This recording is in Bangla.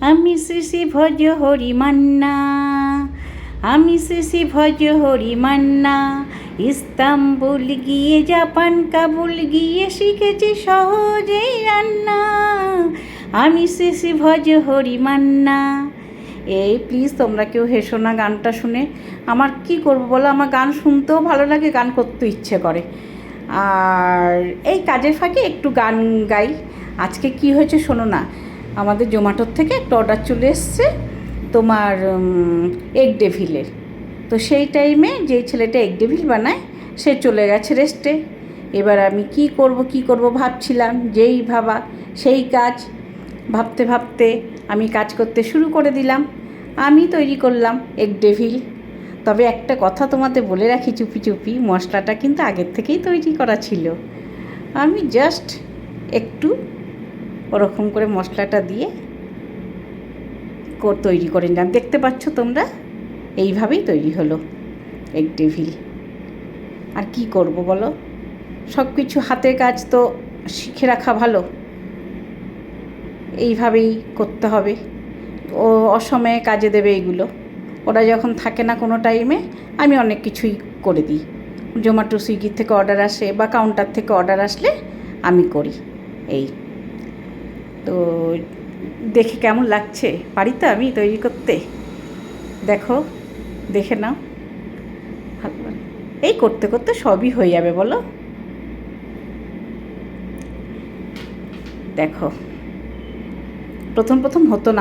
আমি শ্রী ভজ হরি মান্না। আমি শ্রী ভজ হরি মান্না। ইস্তাম্বুল গিয়ে জাপান, কাবুল গিয়ে শিখেছি সহজেই রান্না। আমি শ্রী ভজ হরি মান্না। এই প্লিজ তোমরা কেউ হেসো না গানটা শুনে। আমার কি করব বলো? আমার গান শুনতেও ভালো লাগে, গান করতে ইচ্ছে করে। আর এই কাজের ফাঁকে একটু গান গাই। আজকে কি হয়েছে শোনো না। আমাদের জোম্যাটোর থেকে একটা অর্ডার চলে এসছে তোমার এগ ডেভিলের তো সেই টাইমে যেই ছেলেটা এগ ডেভিল বানায়, সে চলে গেছে রেস্টে এবার আমি কি করব কি করব ভাবছিলাম, যেই ভাবা, সেই কাজ। ভাবতে ভাবতে আমি কাজ করতে শুরু করে দিলাম। আমি তৈরি করলাম এগ ডেভিল তবে একটা কথা তোমাদের বলে রাখি চুপি চুপি, মশলাটা কিন্তু আগের থেকেই তৈরি করা ছিল। আমি জাস্ট একটু ওরকম করে মশলাটা দিয়ে তৈরি করে নিলাম। দেখতে পাচ্ছ তোমরা? এইভাবেই তৈরি হলো এগ ডেভিল আর কি করব বলো? সব কিছু হাতের কাজ তো শিখে রাখা ভালো। এইভাবেই করতে হবে। ও অসময়ে কাজে দেবে এগুলো। ওরা যখন থাকে না কোনো টাইমে, আমি অনেক কিছুই করে দিই। জোম্যাটো সুইগি থেকে অর্ডার আসে বা কাউন্টার থেকে অর্ডার আসলে আমি করি। এই। তো দেখে কেমন লাগছে? পারি তো আমি তৈরি করতে? দেখো, দেখে নাও। এই করতে করতে সবই হয়ে যাবে, বলো। দেখো। প্রথম প্রথম হতো না।